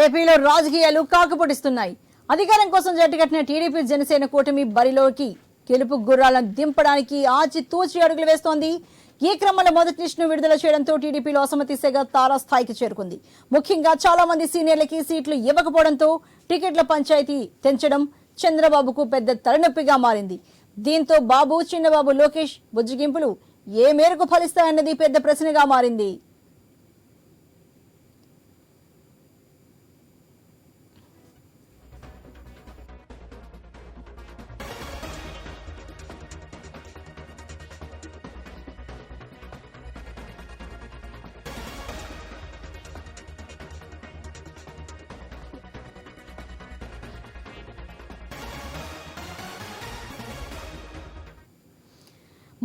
ఏపీలో రాజకీయాలు కాకపొడిస్తున్నాయి అధికారం కోసం జట్టుకట్టిన టీడీపీ జనసేన కూటమి బరిలోకి గెలుపు గుర్రాలను దింపడానికి ఆచితూచి అడుగులు వేస్తోంది. ఈ క్రమంలో మొదటి లిస్టును విడుదల చేయడంతో టీడీపీలో అసమ్మతి సెగ తారాస్థాయికి చేరుకుంది. ముఖ్యంగా చాలా మంది సీనియర్లకి సీట్లు ఇవ్వకపోవడంతో టికెట్ల పంచాయతీ తెంచడం చంద్రబాబుకు పెద్ద తలనొప్పిగా మారింది. దీంతో బాబు చిన్నబాబు లోకేష్ బుజ్జిగింపులు ఏ మేరకు ఫలిస్తాయన్నది పెద్ద ప్రశ్నగా మారింది.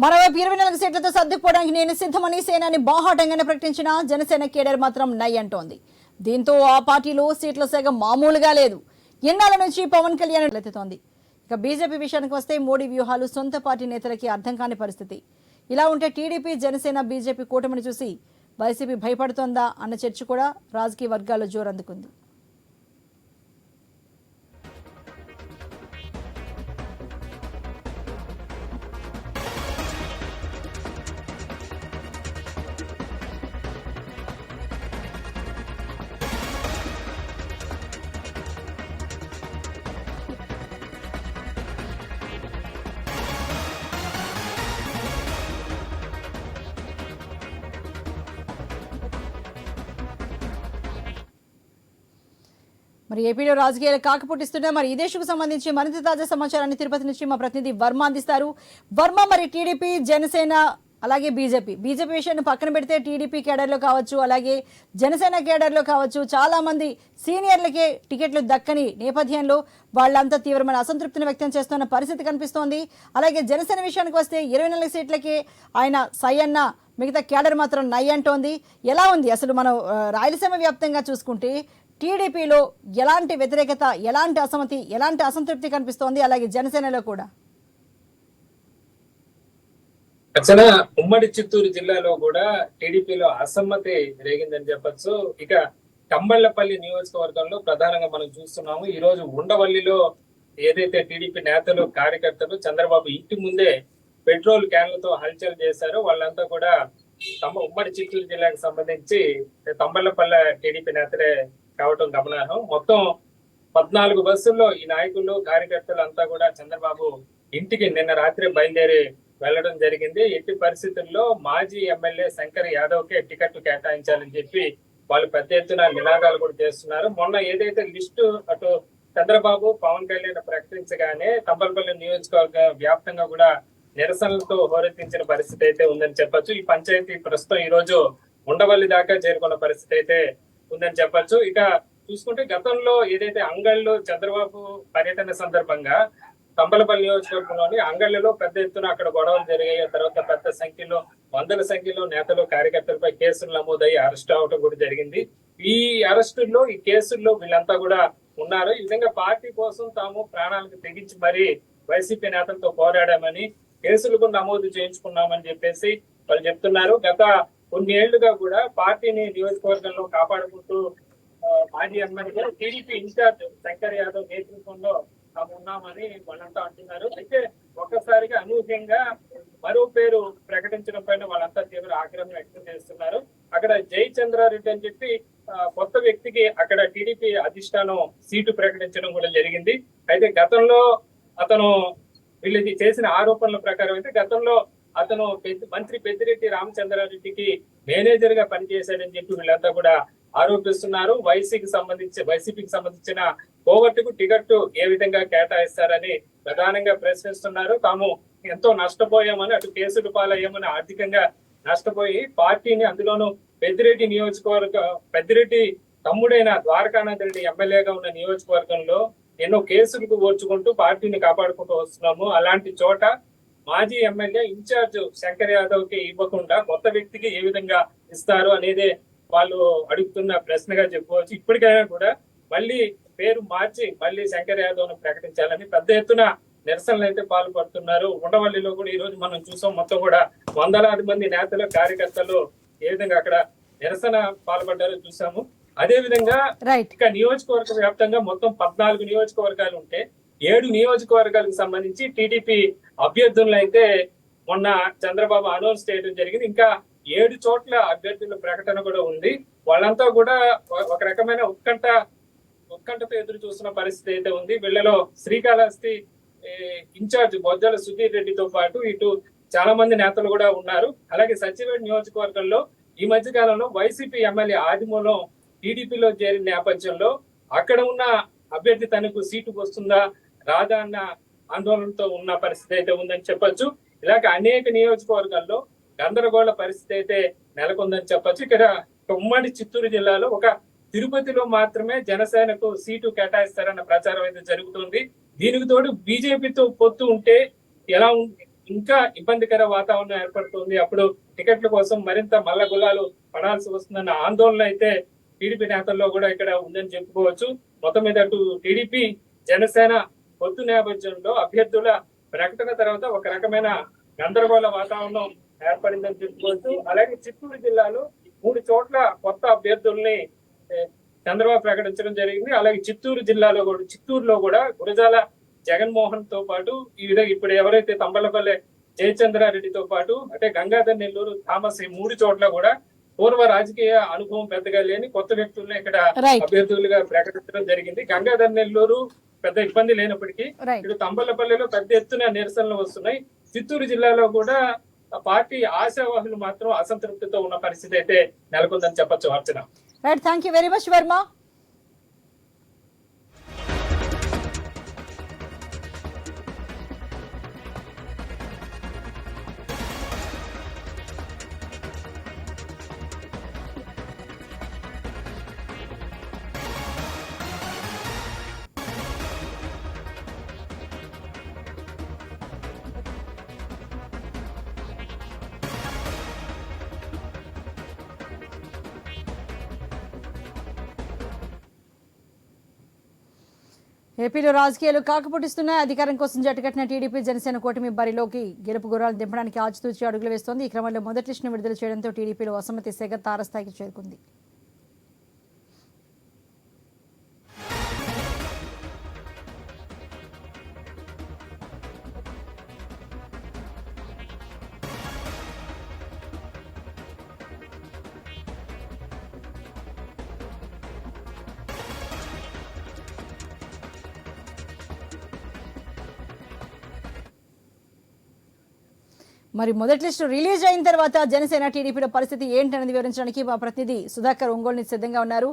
మరోవైపు ఇరవై నాలుగు సీట్లతో సర్దుకుపోవడానికి నేను సిద్ధమని సేనాని బాహాటంగానే ప్రకటించిన జనసేన కేడర్ మాత్రం నై అంటోంది. దీంతో ఆ పార్టీలో సీట్ల సేగ మామూలుగా లేదు. ఎన్నాళ్ళ నుంచి పవన్ కళ్యాణ్ ఎత్తుతోంది ఇక బీజేపీ విషయానికి వస్తే మోడీ వ్యూహాలు సొంత పార్టీ నేతలకి అర్థం కాని పరిస్థితి. ఇలా ఉంటే టీడీపీ జనసేన బీజేపీ కూటమిని చూసి వైసీపీ భయపడుతోందా అన్న చర్చ కూడా రాజకీయ వర్గాల్లో జోరందుకుంది. మరి ఏపీలో రాజకీయాలు కాకపుట్టిస్తున్నా మరి ఈ దేశకు సంబంధించి మరింత తాజా సమాచారాన్ని తిరుపతి నుంచి మా ప్రతినిధి వర్మ అందిస్తారు. వర్మ మరి టీడీపీ జనసేన అలాగే బీజేపీ. బీజేపీ విషయాన్ని పక్కన పెడితే టీడీపీ కేడర్లో కావచ్చు అలాగే జనసేన కేడర్లో కావచ్చు చాలామంది సీనియర్లకే టికెట్లు దక్కని నేపథ్యంలో వాళ్ళంతా తీవ్రమైన అసంతృప్తిని వ్యక్తం చేస్తున్న పరిస్థితి కనిపిస్తోంది. అలాగే జనసేన విషయానికి వస్తే ఇరవై నాలుగు సీట్లకే ఆయన సయ్యన్న మిగతా కేడర్ మాత్రం నయ్యంటోంది ఎలా ఉంది? అసలు మనం రాయలసీమ వ్యాప్తంగా చూసుకుంటే టీడీపీలో ఎలాంటి వ్యతిరేకత ఎలాంటి అసమతి ఎలాంటి అసంతృప్తి కనిపిస్తోంది? అలాగే జనసేనలో కూడా. అసలు ఉమ్మడి చిత్తూరు జిల్లాలో కూడా టీడీపీలో అసమ్మతి రేగిందని చెప్పొచ్చు. ఇక కంబళ్ళపల్లి నియోజకవర్గంలో ప్రధానంగా మనం చూస్తున్నాము ఈ రోజు ఉండవల్లిలో ఏదైతే టీడీపీ నేతలు కార్యకర్తలు చంద్రబాబు ఇంటి ముందే పెట్రోల్ క్యాన్లతో హల్చల్ చేశారో వాళ్ళంతా కూడా తమ ఉమ్మడి చిత్తూరు జిల్లాకు సంబంధించి తంబళ్ళపల్లె టీడీపీ నేతలే కావటం గమనార్హం. మొత్తం పద్నాలుగు బస్సుల్లో ఈ నాయకులు కార్యకర్తలు అంతా కూడా చంద్రబాబు ఇంటికి నిన్న రాత్రి బయలుదేరి వెళ్ళడం జరిగింది. ఎట్టి పరిస్థితుల్లో మాజీ ఎమ్మెల్యే శంకర్ యాదవ్ కే టికెట్ కేటాయించాలని చెప్పి వాళ్ళు పెద్ద ఎత్తున నినాదాలు కూడా చేస్తున్నారు. మొన్న ఏదైతే లిస్టు అటు చంద్రబాబు పవన్ కళ్యాణ్ ప్రకటించగానే తంబలపల్లి నియోజకవర్గ వ్యాప్తంగా కూడా నిరసనలతో హోరెత్తించిన పరిస్థితి అయితే ఉందని చెప్పొచ్చు. ఈ పంచాయతీ ప్రస్తుతం ఈ రోజు ఉండవల్లి దాకా చేరుకున్న పరిస్థితి అయితే ఉందని చెప్పొచ్చు. ఇక చూసుకుంటే గతంలో ఏదైతే అంగళ్ళు చంద్రబాబు పర్యటన సందర్భంగా తంబలపల్లి నియోజకవర్గంలోని అంగళ్ళలో పెద్ద ఎత్తున అక్కడ గొడవలు జరిగాయి. తర్వాత పెద్ద సంఖ్యలో వందల సంఖ్యలో నేతలు కార్యకర్తలపై కేసులు నమోదయ్యి అరెస్ట్ అవడం కూడా జరిగింది. ఈ అరెస్టుల్లో ఈ కేసుల్లో వీళ్ళంతా కూడా ఉన్నారు. ఈ విధంగా పార్టీ కోసం తాము ప్రాణాలకు తెగించి మరి వైసీపీ నేతలతో పోరాడామని కేసులు కూడా నమోదు చేయించుకున్నామని చెప్పేసి వాళ్ళు చెప్తున్నారు. గత కొన్ని ఏళ్ళుగా కూడా పార్టీని నియోజకవర్గంలో కాపాడుకుంటూ మాజీ MLA TDP in charge Shankar Yadav నేతృత్వంలో తాము ఉన్నామని వాళ్ళంతా అంటున్నారు. అయితే ఒక్కసారిగా అనూహ్యంగా మరో పేరు ప్రకటించడం పైన వాళ్ళంతా తీవ్ర ఆగ్రహం వ్యక్తం చేస్తున్నారు. అక్కడ జయచంద్రారెడ్డి అని చెప్పి కొత్త వ్యక్తికి అక్కడ టీడీపీ అధిష్టానం సీటు ప్రకటించడం కూడా జరిగింది. అయితే గతంలో అతను వీళ్ళకి చేసిన ఆరోపణల ప్రకారం అయితే గతంలో అతను పెద్ద- మంత్రి పెద్దిరెడ్డి రామచంద్రారెడ్డికి మేనేజర్గా పనిచేశాడని చెప్పి వీళ్ళంతా కూడా ఆరోపిస్తున్నారు. వైసీకి సంబంధించి వైసీపీకి సంబంధించిన కోవట్టుకు టికెట్ ఏ విధంగా కేటాయిస్తారని ప్రధానంగా ప్రశ్నిస్తున్నారు. తాము ఎంతో నష్టపోయామని అటు కేసులు పాలయ్యామని ఆర్థికంగా నష్టపోయి పార్టీని అందులోనూ పెద్దిరెడ్డి నియోజకవర్గ పెద్దిరెడ్డి తమ్ముడైన ద్వారకానాథ్ రెడ్డి ఎమ్మెల్యేగా ఉన్న నియోజకవర్గంలో ఎన్నో కేసులకు ఓర్చుకుంటూ పార్టీని కాపాడుకుంటూ వస్తున్నాము. అలాంటి చోట మాజీ ఎమ్మెల్యే ఇన్ఛార్జ్ శంకర్ యాదవ్కి ఇవ్వకుండా కొత్త వ్యక్తికి ఏ విధంగా ఇస్తారు అనేదే వాళ్ళు అడుగుతున్న ప్రశ్నగా చెప్పుకోవచ్చు. ఇప్పటికైనా కూడా మళ్ళీ పేరు మార్చి మళ్ళీ శంకర్ యాదవ్ను ప్రకటించాలని పెద్ద ఎత్తున నిరసనలు అయితే పాల్పడుతున్నారు. ఉండవల్లిలో కూడా ఈ రోజు మనం చూసాం మొత్తం కూడా వందలాది మంది నేతలు కార్యకర్తలు ఏ విధంగా అక్కడ నిరసన పాల్పడ్డారో చూసాము. అదే విధంగా ఇక నియోజకవర్గ వ్యాప్తంగా మొత్తం పద్నాలుగు నియోజకవర్గాలు ఉంటే ఏడు నియోజకవర్గాలకు సంబంధించి టీడీపీ అభ్యర్థులను అయితే మొన్న చంద్రబాబు అనౌన్స్ చేయడం జరిగింది. ఇంకా ఏడు చోట్ల అభ్యర్థుల ప్రకటన కూడా ఉంది. వాళ్ళంతా కూడా ఒక- రకమైన ఉత్కంఠ ఉత్కంఠతో ఎదురు చూస్తున్న పరిస్థితి అయితే ఉంది. వీళ్ళలో శ్రీకాళహస్తి ఇన్ఛార్జ్ బొజ్జల సుధీర్ రెడ్డితో పాటు ఇటు చాలా మంది నేతలు కూడా ఉన్నారు. అలాగే సచివేడ్ నియోజకవర్గంలో ఈ మధ్య కాలంలో వైసీపీ ఎమ్మెల్యే ఆదిమూలం టీడీపీలో చేరిన నేపథ్యంలో అక్కడ ఉన్న అభ్యర్థి తనకు సీటు వస్తుందా? రాదా అన్న ఆందోళనతో ఉన్న పరిస్థితి అయితే ఉందని చెప్పొచ్చు. ఇలాగ అనేక నియోజకవర్గాల్లో గందరగోళ పరిస్థితి అయితే నెలకొందని చెప్పొచ్చు. ఇక్కడ ఉమ్మడి చిత్తూరు జిల్లాలో ఒక తిరుపతిలో మాత్రమే జనసేనకు సీటు కేటాయిస్తారన్న ప్రచారం అయితే జరుగుతుంది. దీనికి తోడు బీజేపీతో పొత్తు ఉంటే ఎలా ఇంకా ఇబ్బందికర వాతావరణం ఏర్పడుతుంది. అప్పుడు టికెట్ల కోసం మరింత మల్ల గులాలు పడాల్సి వస్తుందన్న ఆందోళన అయితే టీడీపీ నేతల్లో కూడా ఇక్కడ ఉందని చెప్పుకోవచ్చు. మొత్తం మీద అటు టీడీపీ జనసేన పొత్తు నేపథ్యంలో అభ్యర్థుల ప్రకటన తర్వాత ఒక రకమైన గందరగోళ వాతావరణం ఏర్పడిందని చెప్పుకోవచ్చు. అలాగే చిత్తూరు జిల్లాలో మూడు చోట్ల కొత్త అభ్యర్థుల్ని చంద్రబాబు ప్రకటించడం జరిగింది. అలాగే చిత్తూరు జిల్లాలో కూడా చిత్తూరులో కూడా గురజాల జగన్మోహన్తో పాటు ఈ విధంగా ఇప్పుడు ఎవరైతే తంబలపల్లె జయచంద్రారెడ్డితో పాటు అంటే గంగాధర్ నెల్లూరు థామస్ ఈ మూడు చోట్ల కూడా పూర్వ రాజకీయ అనుభవం పెద్దగా లేని కొత్త వ్యక్తుల్ని ఇక్కడ అభ్యర్థులుగా ప్రకటించడం జరిగింది. గంగాధర్ నెల్లూరు పెద్ద ఇబ్బంది లేనప్పటికీ ఇటు తంబలపల్లిలో పెద్ద ఎత్తున నిరసనలు వస్తున్నాయి. చిత్తూరు జిల్లాలో కూడా పార్టీ ఆశావాహులు మాత్రం అసంతృప్తితో ఉన్న పరిస్థితి అయితే నెలకొందని చెప్పొచ్చు Archana. Right thank you very much Varma ఏపీలో రాజకీయాలు కాకపుటిస్తున్నాయి అధికారం కోసం జట్టుకట్టిన టీడీపీ జనసేన కూటమి బరిలోకి గెలుపు గుర్రాలు దింపడానికి ఆచితూచి అడుగులు వేస్తోంది. ఈ క్రమంలో మొదటి లిస్టును విడుదల చేయడంతో టీడీపీలో అసమ్మతి సెగ తారస్థాయికి చేరుకుంది. మరి మొదటి లిస్టు రిలీజ్ అయిన తర్వాత జనసేన టీడీపీలో పరిస్థితి ఏంటనేది వివరించడానికి మా ప్రతినిధి సుధాకర్ ఒంగోలు నుంచి సిద్ధంగా ఉన్నారు.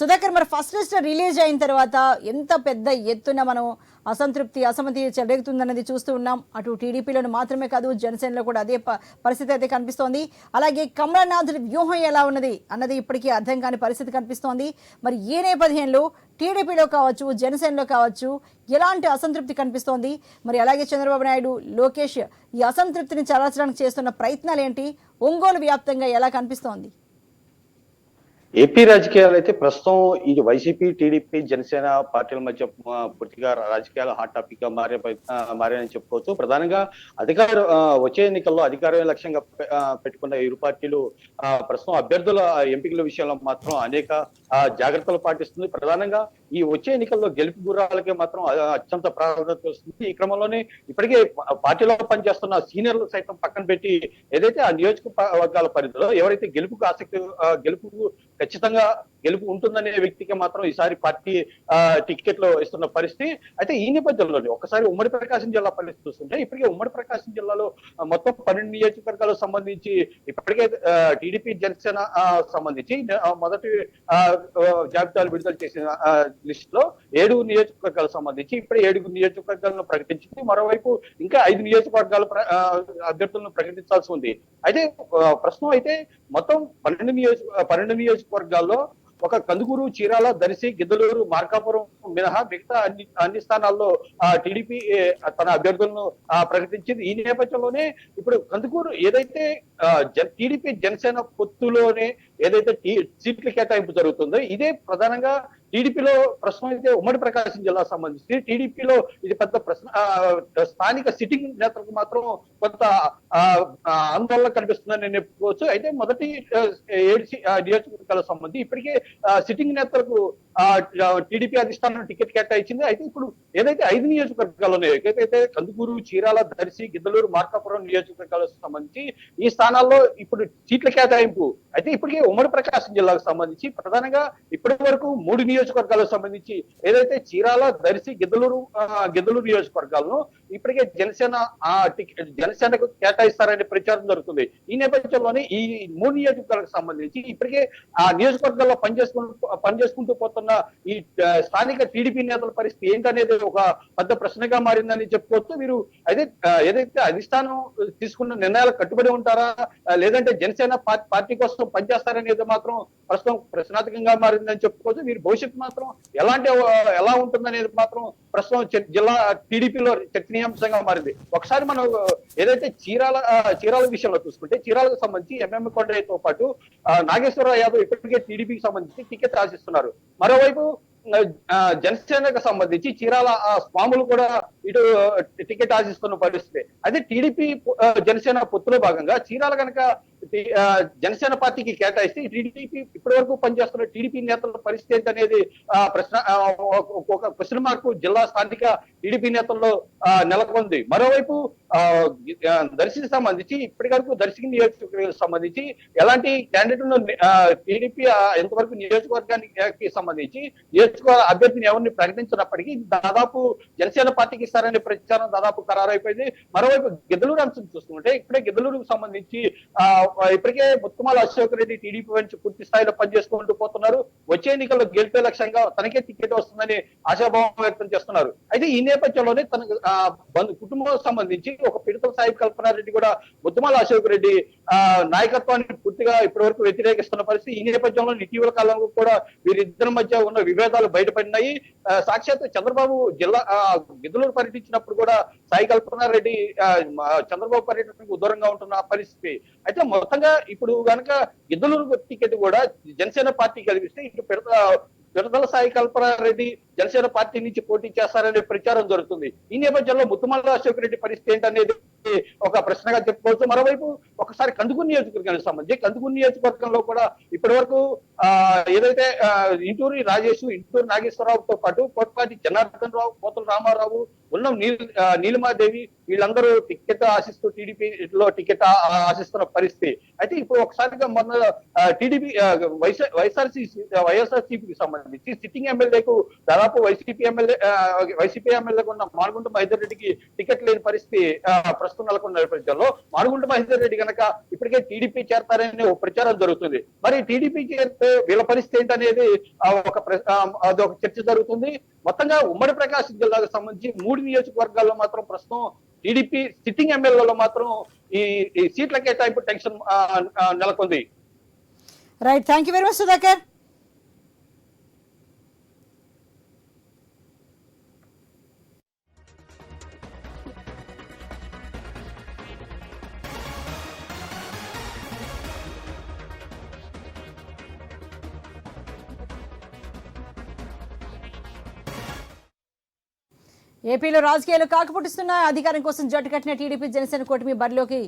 సుధాకర్ మరి ఫస్ట్ లిస్ట్ రిలీజ్ అయిన తర్వాత ఎంత పెద్ద ఎత్తున మనం అసంతృప్తి అసమతి చెలరేగుతుందన్నది చూస్తూ ఉన్నాం. అటు టీడీపీలోను మాత్రమే కాదు జనసేనలో కూడా అదే పరిస్థితి అయితే కనిపిస్తోంది. అలాగే కమలనాథుడి వ్యూహం ఎలా ఉన్నది అన్నది ఇప్పటికీ అర్థం కాని పరిస్థితి కనిపిస్తోంది. మరి ఈ నేపథ్యంలో టీడీపీలో కావచ్చు జనసేనలో కావచ్చు ఎలాంటి అసంతృప్తి కనిపిస్తోంది? మరి అలాగే చంద్రబాబు నాయుడు లోకేష్ ఈ అసంతృప్తిని చలాచడానికి చేస్తున్న ప్రయత్నాలు ఏంటి ఒంగోలు వ్యాప్తంగా ఎలా కనిపిస్తోంది? ఏపీ రాజకీయాలు అయితే ప్రస్తుతం ఈ వైసీపీ టీడీపీ జనసేన పార్టీల మధ్య పూర్తిగా రాజకీయాలు హాట్ టాపిక్గా మారే మారాయని చెప్పుకోవచ్చు. ప్రధానంగా అధికార వచ్చే ఎన్నికల్లో అధికారమే లక్ష్యంగా పెట్టుకున్న ఇరు పార్టీలు ప్రస్తుతం అభ్యర్థుల ఎంపికల విషయంలో మాత్రం అనేక జాగ్రత్తలు పాటిస్తుంది. ప్రధానంగా ఈ వచ్చే ఎన్నికల్లో గెలుపు గుర్రాలకే మాత్రం అత్యంత ప్రాధాన్యత వస్తుంది. ఈ క్రమంలోనే ఇప్పటికే పార్టీలో పనిచేస్తున్న సీనియర్లు సైతం పక్కన పెట్టి ఏదైతే ఆ నియోజకవర్గాల పరిధిలో ఎవరైతే గెలుపుకు ఆసక్తి గెలుపు గెలుపుకు ఖచ్చితంగా గెలుపు ఉంటుందనే వ్యక్తికి మాత్రం ఈసారి పార్టీ ఆ, టికెట్లు ఇస్తున్న పరిస్థితి. అయితే ఈ నేపథ్యంలోనే ఒకసారి ఉమ్మడి ప్రకాశం జిల్లా పరిస్థితి చూస్తుంటే ఇప్పటికే ఉమ్మడి ప్రకాశం జిల్లాలో మొత్తం పన్నెండు నియోజకవర్గాలకు సంబంధించి ఇప్పటికే టీడీపీ జనసేన సంబంధించి మొదటి ఆ, జాబితాలు విడుదల చేసిన లిస్ట్లో ఏడుగురు నియోజకవర్గాలకు సంబంధించి ఇప్పుడే ఏడుగురు నియోజకవర్గాలను ప్రకటించింది. మరోవైపు ఇంకా ఐదు నియోజకవర్గాల ప్ర- అభ్యర్థులను ప్రకటించాల్సి ఉంది. అయితే ప్రశ్న అయితే మొత్తం పన్నెండు నియోజక పన్నెండు నియోజకవర్గాల్లో ఒక కందుకూరు చీరాల దర్శి గిద్దలూరు మార్కాపురం మినహా మిగతా అన్ని అన్ని స్థానాల్లో టీడీపీ తన అభ్యర్థులను ప్రకటించింది. ఈ నేపథ్యంలోనే ఇప్పుడు కందుకూరు ఏదైతే టీడీపీ జనసేన పొత్తులోనే ఏదైతే సీట్ల కేటాయింపు జరుగుతుందో ఇదే ప్రధానంగా టీడీపీలో ప్రస్తుతం అయితే ఉమ్మడి ప్రకాశం జిల్లా సంబంధించి టీడీపీలో ఇది పెద్ద ప్రశ్న స్థానిక సిట్టింగ్ నేతలకు మాత్రం కొంత ఆందోళన కనిపిస్తుందని నేను చెప్పుకోవచ్చు. అయితే మొదటి ఏడు నియోజకవర్గాలకు సంబంధించి ఇప్పటికే సిట్టింగ్ నేతలకు టీడీపీ అధిష్టానం టికెట్ కేటాయించింది. అయితే ఇప్పుడు ఏదైతే ఐదు నియోజకవర్గాలు ఉన్నాయో ఏదైతే కందుకూరు చీరాల దర్శి గిద్దలూరు మార్కాపురం నియోజకవర్గాలకు సంబంధించి ఈ స్థానాల్లో ఇప్పుడు సీట్ల కేటాయింపు అయితే ఇప్పటికే ఉమ్మడి ప్రకాశం జిల్లాకు సంబంధించి ప్రధానంగా ఇప్పటి వరకు మూడు నియోజకవర్గాలకు సంబంధించి ఏదైతే చీరాల దర్శి గిద్దలూరు ఆ, గిద్దలూరు నియోజకవర్గాలను ఇప్పటికే జనసేన ఆ టికెట్ జనసేనకు కేటాయిస్తారనే ప్రచారం జరుగుతుంది. ఈ నేపథ్యంలోనే ఈ మూడు నియోజకవర్గాలకు సంబంధించి ఇప్పటికే ఆ నియోజకవర్గాల్లో పనిచేసుకుంటూ పనిచేసుకుంటూ పోతున్న ఈ స్థానిక టీడీపీ నేతల పరిస్థితి ఏంటనేది ఒక పెద్ద ప్రశ్నగా మారిందని చెప్పుకోవచ్చు. మీరు అదే ఏదైతే అధిష్టానం తీసుకున్న నిర్ణయాలకు కట్టుబడి ఉంటారా? లేదంటే జనసేన పార్టీ పార్టీ కోసం పనిచేస్తారనేది మాత్రం ప్రస్తుతం ప్రశ్నార్థకంగా మారిందని చెప్పుకోవచ్చు. మీరు భవిష్యత్తు మాత్రం ఎలాంటి ఎలా ఉంటుందనేది మాత్రం ప్రస్తుతం జిల్లా టీడీపీలో చర్చనీయాంశంగా మారింది. ఒకసారి మనం ఏదైతే చీరాల చీరాల విషయంలో చూసుకుంటే చీరాలకు సంబంధించి ఎంఎం కొండయ్యతో పాటు ఆ, నాగేశ్వరరావు యాదవ్ ఇప్పటికే టీడీపీకి సంబంధించి టికెట్ ఆశిస్తున్నారు మరోవైపు జనసేనకు సంబంధించి చీరాల ఆ, స్వాములు కూడా ఇటు టికెట్ ఆశిస్తున్న పరిస్థితి. అదే టీడీపీ జనసేన పొత్తులో భాగంగా చీరాల కనుక జనసేన పార్టీకి కేటాయిస్తే టీడీపీ ఇప్పటి వరకు పనిచేస్తున్న టీడీపీ నేతల పరిస్థితి ఏంటనేది ప్రశ్న ఒక- క్వశ్చన్ మార్కు జిల్లా స్థానిక టీడీపీ నేతల్లో నెలకొంది. మరోవైపు ఆ, దర్శికి సంబంధించి ఇప్పటి వరకు దర్శి నియోజకవర్గానికి సంబంధించి ఎలాంటి క్యాండిడేట్ టీడీపీ ఎంతవరకు నియోజకవర్గానికి సంబంధించి నియోజకవర్గ అభ్యర్థిని ఎవరిని ప్రకటించినప్పటికీ దాదాపు జనసేన పార్టీకి చేస్తారనే ప్రచారం దాదాపు ఖరారైపోయింది. మరోవైపు గిద్దలూరు అంశం చూసుకుంటే ఇప్పుడే గిద్దలూరుకు సంబంధించి ఇప్పటికే ముత్తుమాల అశోక్ రెడ్డి టీడీపీ నుంచి పూర్తి స్థాయిలో పనిచేసుకుంటూ పోతున్నారు. వచ్చే ఎన్నికల్లో గెలిపే లక్ష్యంగా తనకే టికెట్ వస్తుందని ఆశాభావం వ్యక్తం చేస్తున్నారు. అయితే ఈ నేపథ్యంలోనే తన బంధు కుటుంబం సంబంధించి ఒక పిడతల సాహిబ్ కల్పనారెడ్డి కూడా ముత్తుమాల అశోక్ రెడ్డి నాయకత్వాన్ని పూర్తిగా ఇప్పటి వరకు వ్యతిరేకిస్తున్న పరిస్థితి ఈ నేపథ్యంలో ఇటీవల కాలంలో కూడా వీరిద్దరి మధ్య ఉన్న విభేదాలు బయటపడినాయి. సాక్షాత్ చంద్రబాబు జిల్లా ఆ, గిద్దలూరు పర్యటించినప్పుడు కూడా సాయి కల్పనారెడ్డి ఆ, చంద్రబాబు పర్యటనకు దూరంగా ఉంటున్న పరిస్థితి. అయితే మొత్తంగా ఇప్పుడు కనుక గిద్దలూరు టికెట్ కూడా జనసేన పార్టీ కలిపిస్తే ఇటు పెడత పిడతల సాయి కల్పనారెడ్డి జనసేన పార్టీ నుంచి పోటీ చేస్తారనే ప్రచారం జరుగుతుంది. ఈ నేపథ్యంలో ముత్తుమల్ల అశోక్ రెడ్డి పరిస్థితి ఏంటనేది ఒక ప్రశ్నగా చెప్పుకోవచ్చు. మరోవైపు ఒకసారి కందుకూరు నియోజకవర్గానికి సంబంధించి కందుకూరు నియోజకవర్గంలో కూడా ఇప్పటి వరకు ఏదైతే ఇంటూరి రాజేష్ ఇంటూరి నాగేశ్వరరావుతో పాటు కోట్పాటి జనార్దన్ రావు పోతుల రామారావు ఉన్నం నీలిమాదేవి వీళ్ళందరూ టికెట్ ఆశిస్తూ టీడీపీ లో టికెట్ ఆశిస్తున్న పరిస్థితి. అయితే ఇప్పుడు ఒకసారిగా మొన్న టీడీపీ వైఎస్ఆర్సీ వైఎస్ఆర్సీపీకి సంబంధించి సిట్టింగ్ ఎమ్మెల్యేకు దాదాపు వైసీపీ ఎమ్మెల్యే వైసీపీ ఎమ్మెల్యేకు ఉన్న మాడుగుంట మహేందర్ రెడ్డికి టికెట్ లేని పరిస్థితి ప్రస్తుతం నెలకొన్న నేపథ్యంలో మాడుగుంట మహేందర్ రెడ్డి కనుక ఇప్పటికే టీడీపీ చేరతారనే ఒక ప్రచారం జరుగుతుంది. మరి టీడీపీ చేరితే వీళ్ళ పరిస్థితి ఏంటనేది ఒక అదొక చర్చ జరుగుతుంది. మొత్తంగా ఉమ్మడి ప్రకాశం జిల్లాకు సంబంధించి మూడు నియోజకవర్గాల్లో మాత్రం ప్రస్తుతం టీడీపీ సిట్టింగ్ ఎమ్మెల్యేలలో మాత్రం ఈ సీట్ల కేటాయింపు టెన్షన్ నెలకొంది. Right thank you very much Sudhakar ఏపీలో రాజకీయాలు కాకపుటిస్తున్న అధికారం కోసం జట్టు కట్టిన టీడీపీ జనసేన కూటమి బరిలోకి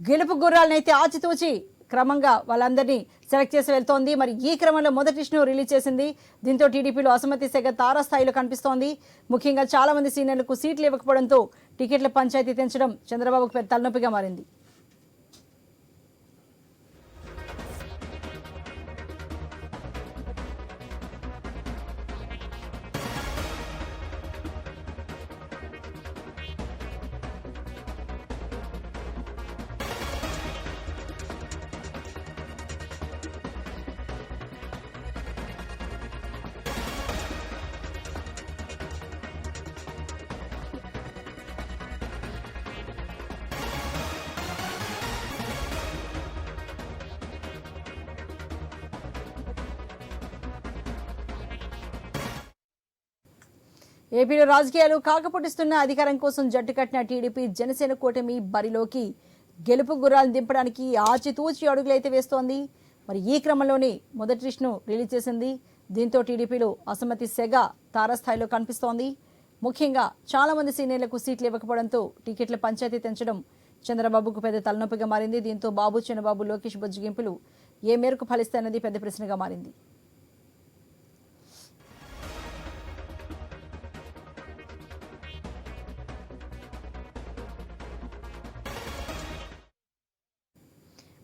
గెలుపు గుర్రాలనైతే ఆచితూచి క్రమంగా వాళ్ళందరినీ సెలెక్ట్ చేసి వెళ్తోంది. మరి ఈ క్రమంలో మొదటి లిస్టును రిలీజ్ చేసింది. దీంతో టీడీపీలో అసమ్మతి సెగ తారాస్థాయిలో కనిపిస్తోంది. ముఖ్యంగా చాలామంది సీనియర్లకు సీట్లు ఇవ్వకపోవడంతో టికెట్ల పంచాయతీ తెంచడం చంద్రబాబుకు పెద్ద తలనొప్పిగా మారింది. ఏపీలో రాజకీయాలు కాకపుటిస్తున్న అధికారం కోసం జట్టు కట్టిన టీడీపీ జనసేన కూటమి బరిలోకి గెలుపు గుర్రాలు దింపడానికి ఆచితూచి అడుగులైతే వేస్తోంది. మరి ఈ క్రమంలోనే మొదటి లిస్టును రిలీజ్ చేసింది. దీంతో టీడీపీలో అసమ్మతి సెగ తారస్థాయిలో కనిపిస్తోంది. ముఖ్యంగా చాలామంది సీనియర్లకు సీట్లు ఇవ్వకపోవడంతో టికెట్ల పంచాయతీ తెంచడం చంద్రబాబుకు పెద్ద తలనొప్పిగా మారింది. దీంతో బాబు చిన్నబాబు లోకేష్ బొజ్జగింపులు ఏ మేరకు ఫలిస్తాయన్నది పెద్ద ప్రశ్నగా మారింది.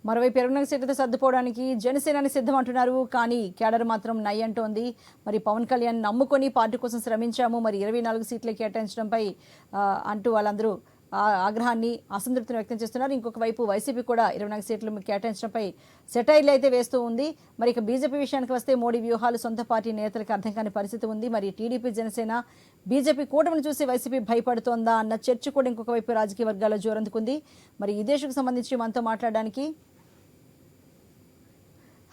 మరోవైపు ఇరవై నాలుగు సీట్లతో సర్దుపోవడానికి జనసేనని సిద్ధం అంటున్నారు. కానీ కేడర్ మాత్రం నై అంటోంది మరి పవన్ కళ్యాణ్ నమ్ముకొని పార్టీ కోసం శ్రమించాము. మరి ఇరవై నాలుగు సీట్లు కేటాయించడంపై అంటూ వాళ్ళందరూ ఆగ్రహాన్ని అసంతృప్తిని వ్యక్తం చేస్తున్నారు. ఇంకొక వైపు వైసీపీ కూడా ఇరవై నాలుగు సీట్లు కేటాయించడంపై సెటైర్లు అయితే వేస్తూ ఉంది. మరి ఇక బీజేపీ విషయానికి వస్తే మోడీ వ్యూహాలు సొంత పార్టీ నేతలకు అర్థం కాని పరిస్థితి ఉంది. మరి టీడీపీ జనసేన బీజేపీ కూటమిని చూసి వైసీపీ భయపడుతోందా అన్న చర్చ కూడా ఇంకొక వైపు రాజకీయ వర్గాల్లో జోరందుకుంది. మరి ఈ దేశకు సంబంధించి మనతో మాట్లాడడానికి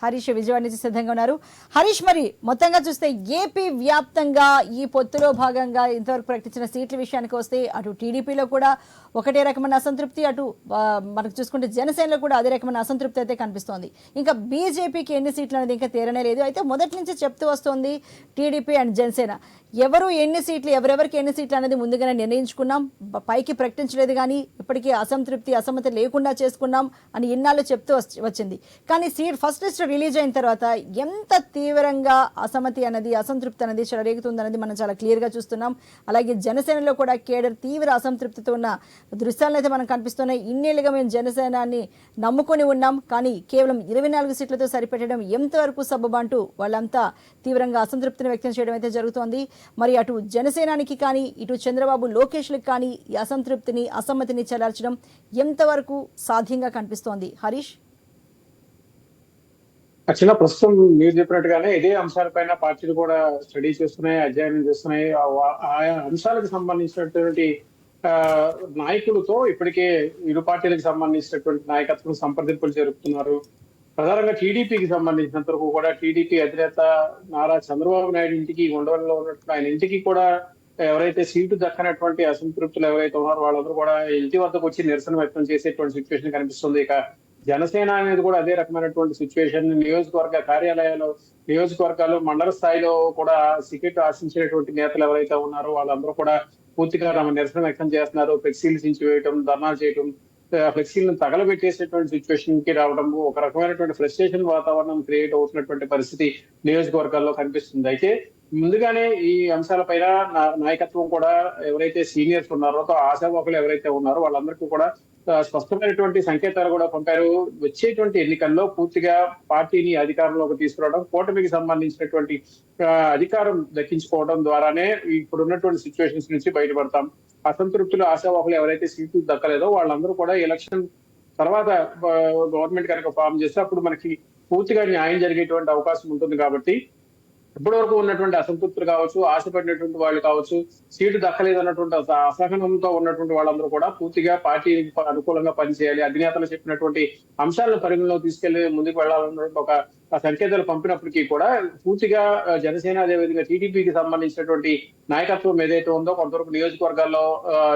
హరీష్ విజయవాడ నుంచి సిద్ధంగా ఉన్నారు. హరీష్ మరి మొత్తంగా చూస్తే ఏపీ వ్యాప్తంగా ఈ పొత్తులో భాగంగా ఇంతవరకు ప్రకటించిన సీట్ల విషయానికి వస్తే అటు టీడీపీలో కూడా ఒకటే రకమైన అసంతృప్తి అటు మనకు చూసుకుంటే జనసేనలో కూడా అదే రకమైన అసంతృప్తి అయితే కనిపిస్తోంది. ఇంకా బీజేపీకి ఎన్ని సీట్లు అనేది ఇంకా తేరనే లేదు. అయితే మొదటి నుంచి చెప్తూ వస్తోంది టీడీపీ అండ్ జనసేన. ఎవరు ఎన్ని సీట్లు ఎవరెవరికి ఎన్ని సీట్లు అనేది ముందుగానే నిర్ణయించుకున్నాం. పైకి ప్రకటించలేదు కానీ ఇప్పటికీ అసంతృప్తి అసమ్మతి లేకుండా చేసుకున్నాం అని ఇన్నాళ్ళు చెప్తూ వచ్చింది. కానీ సీట్ ఫస్ట్ లిస్ట్ రిలీజ్ అయిన తర్వాత ఎంత తీవ్రంగా అసమ్మతి అనేది అసంతృప్తి అనేది చెలరేగుతుంది అనేది మనం చాలా క్లియర్గా చూస్తున్నాం. అలాగే జనసేనలో కూడా కేడర్ తీవ్ర అసంతృప్తితో ఉన్న దృశ్యాలను అయితే మనకు కనిపిస్తున్నాయి. ఇన్నేళ్ళుగా మేము జనసేనాన్ని నమ్ముకొని ఉన్నాం. కానీ కేవలం ఇరవై నాలుగు సీట్లతో సరిపెట్టడం ఎంతవరకు సబబు అంటూ వాళ్ళంతా తీవ్రంగా అసంతృప్తిని వ్యక్తం చేయడం అయితే జరుగుతోంది. మరి అటు జనసేనానికి కానీ ఇటు చంద్రబాబు లోకేష్లకు కానీ అసంతృప్తిని అసమ్మతిని చెలార్చడం ఎంతవరకు సాధ్యంగా కనిపిస్తోంది? హరీష్? యాక్చువల్గా ప్రస్తుతం మీరు చెప్పినట్టుగానే ఇదే అంశాలపైన పార్టీలు కూడా స్టడీ చేస్తున్నాయి అధ్యయనం చేస్తున్నాయి. ఆయా అంశాలకు సంబంధించినటువంటి ఆ, నాయకులతో ఇప్పటికే ఇరు పార్టీలకు సంబంధించినటువంటి నాయకత్వం సంప్రదింపులు జరుపుతున్నారు. ప్రధానంగా టీడీపీకి సంబంధించినంత వరకు కూడా టీడీపీ అధినేత నారా చంద్రబాబు నాయుడు ఇంటికి ఉండవల్లో ఉన్నట్టు ఆయన ఇంటికి కూడా ఎవరైతే సీటు దక్కనటువంటి అసంతృప్తులు ఎవరైతే ఉన్నారో వాళ్ళందరూ కూడా ఇంటి వద్దకు వచ్చి నిరసన వ్యక్తం చేసేటువంటి సిచ్యువేషన్ కనిపిస్తుంది. ఇక జనసేన అనేది కూడా అదే రకమైనటువంటి సిచ్యువేషన్ నియోజకవర్గ కార్యాలయాలు నియోజకవర్గాలు మండల స్థాయిలో కూడా టికెట్ ఆశించినటువంటి నేతలు ఎవరైతే ఉన్నారో వాళ్ళందరూ కూడా పూర్తిగా తమ నిరసన వ్యక్తం చేస్తున్నారు. ఫ్లెక్సీలు చించి వేయటం ధర్నాలు చేయటం ఫ్లెక్సీలను తగలబెట్టేసేటువంటి సిచ్యువేషన్కి రావడం ఒక రకమైనటువంటి ఫ్రస్ట్రేషన్ వాతావరణం క్రియేట్ అవుతున్నటువంటి పరిస్థితి నియోజకవర్గాల్లో కనిపిస్తుంది. అయితే ముందుగానే ఈ అంశాలపైన నాయకత్వం కూడా ఎవరైతే సీనియర్స్ ఉన్నారో ఆశావాకులు ఎవరైతే ఉన్నారో వాళ్ళందరికీ కూడా స్పష్టమైనటువంటి సంకేతాలు కూడా పంపారు. వచ్చేటువంటి ఎన్నికల్లో పూర్తిగా పార్టీని అధికారంలోకి తీసుకురావడం కూటమికి సంబంధించినటువంటి అధికారం దక్కించుకోవడం ద్వారానే ఇప్పుడు ఉన్నటువంటి సిచ్యువేషన్స్ నుంచి బయటపడతాం. అసంతృప్తులు ఆశావాకులు ఎవరైతే సీట్లు దక్కలేదో వాళ్ళందరూ కూడా ఎలక్షన్ తర్వాత గవర్నమెంట్ కనుక ఫామ్ చేస్తే అప్పుడు మనకి పూర్తిగా న్యాయం జరిగేటువంటి అవకాశం ఉంటుంది కాబట్టి ఇప్పటి వరకు ఉన్నటువంటి అసంతృప్తులు కావచ్చు ఆశపడినటువంటి వాళ్ళు కావచ్చు సీటు దక్కలేదు అన్నటువంటి అసహనంతో ఉన్నటువంటి వాళ్ళందరూ కూడా పూర్తిగా పార్టీకి అనుకూలంగా పనిచేయాలి. అధినేతలు చెప్పినటువంటి అంశాలను పరిగణలో తీసుకెళ్ళి ముందుకు వెళ్ళాలన్నటువంటి ఒక సంకేతాలు పంపినప్పటికీ కూడా పూర్తిగా జనసేన అదేవిధంగా టీడీపీకి సంబంధించినటువంటి నాయకత్వం ఏదైతే ఉందో కొంతవరకు నియోజకవర్గాల్లో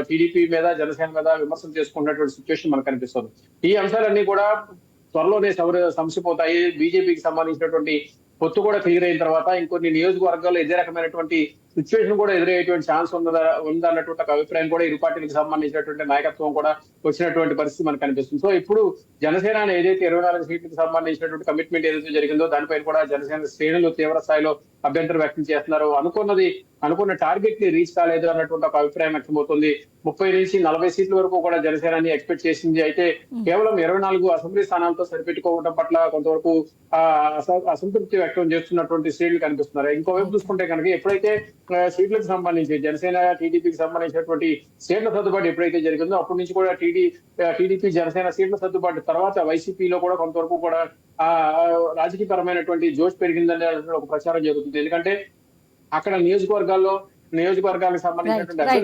టీడీపీ మీద జనసేన మీద విమర్శలు చేసుకున్నటువంటి సిచ్యువేషన్ మనకు కనిపిస్తుంది. ఈ అంశాలన్నీ కూడా త్వరలోనే సమసిపోతాయి. బీజేపీకి సంబంధించినటువంటి పొత్తు కూడా క్లియర్ అయిన తర్వాత ఇంకొన్ని నియోజకవర్గాల్లో ఇదే రకమైనటువంటి సిచ్యువేషన్ కూడా ఎదురయ్యేటువంటి ఛాన్స్ ఉందా ఉందన్నటువంటి ఒక అభిప్రాయం కూడా ఇరు పార్టీలకు సంబంధించినటువంటి నాయకత్వం కూడా వచ్చినటువంటి పరిస్థితి మనకు కనిపిస్తుంది. సో ఇప్పుడు జనసేన ఏదైతే ఇరవై నాలుగు సీట్లకు సంబంధించినటువంటి కమిట్మెంట్ ఏదైతే జరిగిందో దానిపైన కూడా జనసేన శ్రేణులు తీవ్ర స్థాయిలో అభ్యంతరం వ్యక్తం చేస్తున్నారు. అనుకున్నది అనుకున్న టార్గెట్ని రీచ్ కాలేదు అన్నటువంటి ఒక అభిప్రాయం వ్యక్తమవుతుంది. ముప్పై నుంచి నలభై సీట్ల వరకు కూడా జనసేనని ఎక్స్పెక్ట్ చేసింది. అయితే కేవలం ఇరవై నాలుగు అసెంబ్లీ స్థానాలతో సరిపెట్టుకోవడం పట్ల కొంతవరకు అసంతృప్తి వ్యక్తం చేస్తున్నటువంటి శ్రేణులు కనిపిస్తున్నారు. ఇంకోవైపు చూసుకుంటే కనుక ఎప్పుడైతే సీట్లకు సంబంధించి జనసేన టీడీపీకి సంబంధించినటువంటి సీట్ల సర్దుబాటు ఎప్పుడైతే జరిగిందో అప్పటి నుంచి కూడా టీడీ టీడీపీ జనసేన సీట్ల సర్దుబాటు తర్వాత వైసీపీలో కూడా కొంతవరకు కూడా ఆ రాజకీయపరమైనటువంటి జోష్ పెరిగిందనే ఒక ప్రచారం జరుగుతుంది. ఎందుకంటే అక్కడ నియోజకవర్గాల్లో నియోజకవర్గానికి సంబంధించినటువంటి